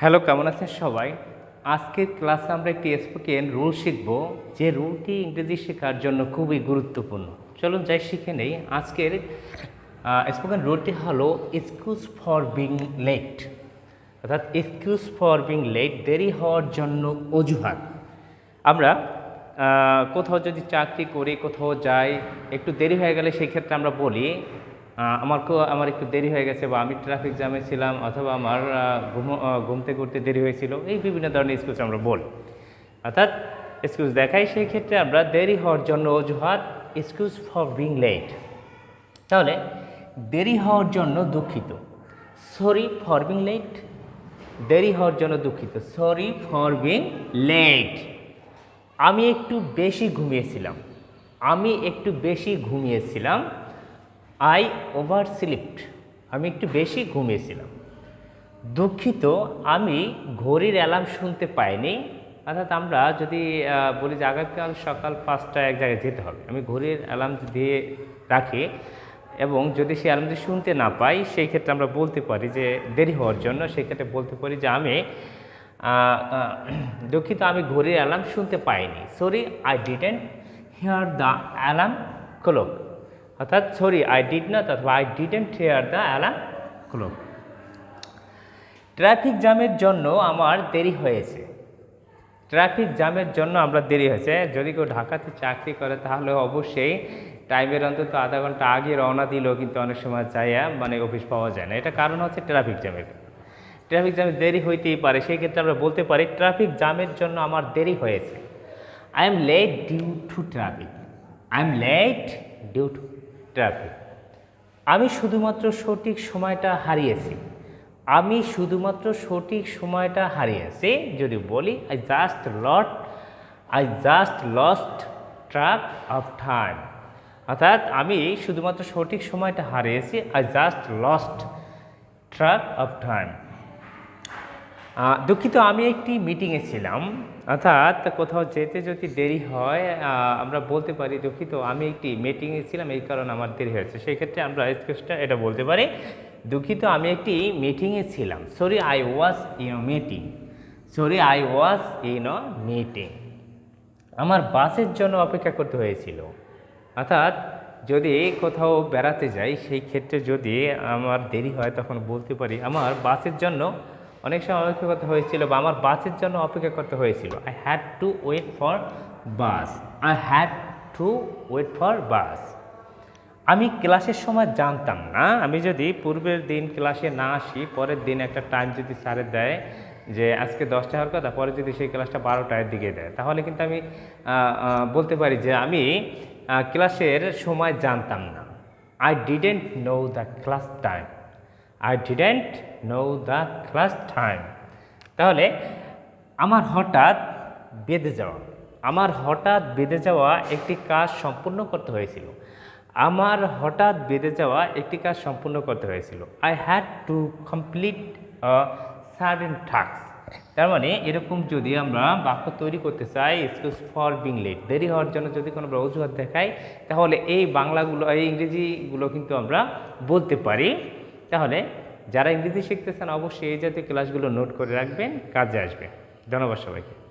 Hello, কেমন আছেন সবাই? আজকের ক্লাসে আমরা একটি স্পোকেন রুল শিখব, যে রুলটি ইংরেজি শেখার জন্য খুবই গুরুত্বপূর্ণ। চলুন যাই, শিখে নেই। আজকের স্পোকেন রুলটি হলো এক্সকিউজ ফর বিং লেট অর্থাৎ এক্সকিউজ ফর বিং লেট দেরি হওয়ার জন্য অজুহাত। আমরা কোথাও যদি চাকরি করি, কোথাও যাই, একটু দেরি হয়ে গেলে সেই ক্ষেত্রে আমরা বলি আমার কো- আমার একটু দেরি হয়ে গেছে বা আমি ট্রাফিক জ্যামে ছিলাম অথবা আমার ঘুম ঘুমতে ঘুরতে দেরি হয়েছিল, এই বিভিন্ন ধরনের এক্সকিউজ আমরা বলি। অর্থাৎ এক্সকিউজ দেখাই, সেই ক্ষেত্রে আমরা দেরি হওয়ার জন্য অজুহাত এক্সকিউজ ফর বিং লেট তাহলে, দেরি হওয়ার জন্য দুঃখিত। সরি ফর বিং লেট দেরি হওয়ার জন্য দুঃখিত। সরি ফর বিং লেট আমি একটু বেশি ঘুমিয়েছিলাম। আমি একটু বেশি ঘুমিয়েছিলাম। আই ওভার স্লিপড আমি একটু বেশি ঘুমিয়েছিলাম। দুঃখিত, আমি ঘড়ির অ্যালার্ম শুনতে পাইনি। অর্থাৎ আমরা যদি বলি যে আগামীকাল সকাল পাঁচটায় এক জায়গায় যেতে হবে। আমি ঘড়ির অ্যালার্ম দিয়ে রাখি এবং যদি সেই অ্যালার্মটি শুনতে না পাই, সেই ক্ষেত্রে আমরা বলতে পারি যে দেরি হওয়ার জন্য, সেই ক্ষেত্রে বলতে পারি যে আমি দুঃখিত, আমি ঘড়ির অ্যালার্ম শুনতে পাইনি। Sorry I didn't hear the alarm clock অর্থাৎ সরি আই ডিড নট অথবা I didn't hear the alarm clock traffic জ্যামের জন্য আমার দেরি হয়েছে। ট্রাফিক জ্যামের জন্য আমরা দেরি হয়েছে। যদি কেউ ঢাকাতে চাকরি করে, তাহলে অবশ্যই টাইমের অন্তত আধা ঘণ্টা আগে রওনা দিলেও কিন্তু অনেক সময় যাইয়া মানে অফিস পাওয়া যায় না। এটা কারণ হচ্ছে ট্রাফিক জ্যামের ট্রাফিক জ্যামে দেরি হইতেই পারে। সেই ক্ষেত্রে আমরা বলতে পারি ট্রাফিক জ্যামের জন্য আমার দেরি হয়েছে। I'm late due to traffic I'm late due to traffic আমি শুধুমাত্র সঠিক সময়টা হারিয়েছি। আমি শুধুমাত্র সঠিক সময়টা হারিয়েছি, যদি বলি I just lot I just lost track of time অর্থাৎ আমি শুধুমাত্র সঠিক সময়টা হারিয়েছি I just lost track of time দুঃখিত, আমি একটি মিটিংয়ে ছিলাম। অর্থাৎ কোথাও যেতে যদি দেরি হয় আমরা বলতে পারি, দুঃখিত, আমি একটি মিটিংয়ে ছিলাম, এই কারণে আমার দেরি হয়েছে। সেই ক্ষেত্রে আমরা এক্সকিউজটা এটা বলতে পারি, দুঃখিত, আমি একটি মিটিংয়ে ছিলাম। Sorry I was in meeting sorry I was in a meeting আমার বাসের জন্য অপেক্ষা করতে হয়েছিল। অর্থাৎ যদি কোথাও বেড়াতে যাই, সেই ক্ষেত্রে যদি আমার দেরি হয়, তখন বলতে পারি, আমার বাসের জন্য অনেক সময় অপেক্ষা করতে হয়েছিল বা আমার বাসের জন্য অপেক্ষা করতে হয়েছিল। I had to wait for bus I had to wait for bus আমি ক্লাসের সময় জানতাম না। আমি যদি পূর্বের দিন ক্লাসে না আসি, পরের দিন একটা টাইম যদি স্যারের দেয় যে আজকে দশটা হওয়ার কথা, পরে যদি সেই ক্লাসটা বারোটার দিকে দেয়। তাহলে কিন্তু আমি বলতে পারি যে আমি ক্লাসের সময় জানতাম না। I didn't know the class time I didn't know the class time তাহলে আমার হঠাৎ বেঁধে যাওয়া, আমার হঠাৎ বেঁধে যাওয়া একটি কাজ সম্পূর্ণ করতে হয়েছিল। আমার হঠাৎ বেঁধে যাওয়া একটি কাজ সম্পূর্ণ করতে হয়েছিল। I had to complete certain task তার মানে এরকম যদি আমরা বাক্য তৈরি করতে চাই এক্সকিউজ ফর বিং লেট দেরি হওয়ার জন্য যদি কোনো আমরা অজুহাত দেখাই, তাহলে এই বাংলাগুলো, এই ইংরেজিগুলো কিন্তু আমরা বলতে পারি। তাহলে যারা ইংরেজি শিখতেছেন অবশ্যই এই জাতীয় ক্লাসগুলো নোট করে রাখবেন, কাজে আসবে। ধন্যবাদ সবাইকে।